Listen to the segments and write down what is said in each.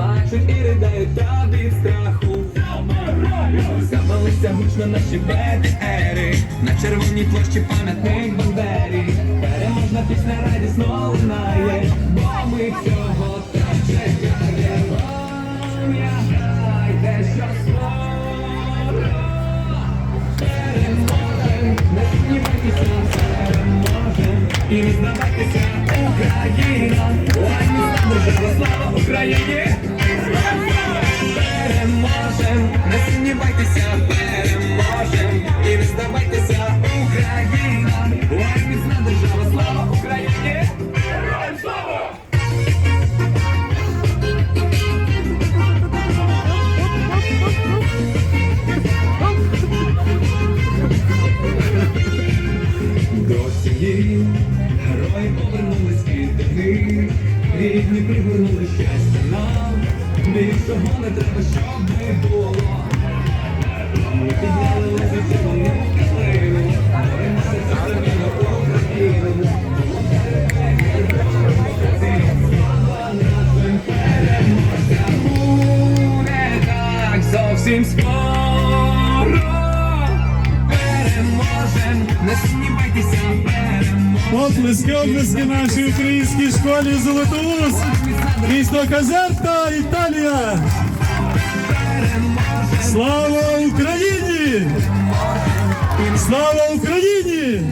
плачуть і ридають та від страху. Запалися гучно наші БТРи На червоній площі пам'ятник Бандері. Переможна пісня радісно лунає Бо ми цього так чекаємо Пам'ятайте, що скоро Переможем, не сумнівайтеся, переможем І не здавайтеся, Україна. Ми держава, слава Україні не сумнівайтеся, переможем І не здавайтеся, Україна Ой, міцна держава, слава Україні Героям слава! До сім'ї герої повернулись від них, рідні пригорнули щастя нам, Більшого не треба, щоб не було. Ми підняли лезі червону калину, боремося за країну Україну. Слава нашим переможцям! Буде так зовсім скоро. Оплески, оплески нашій українській школі Золотоус. Місто Казерта, Італія. Слава Україні! Слава Україні!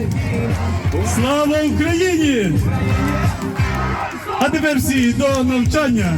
Слава Україні! А тепер всі до навчання.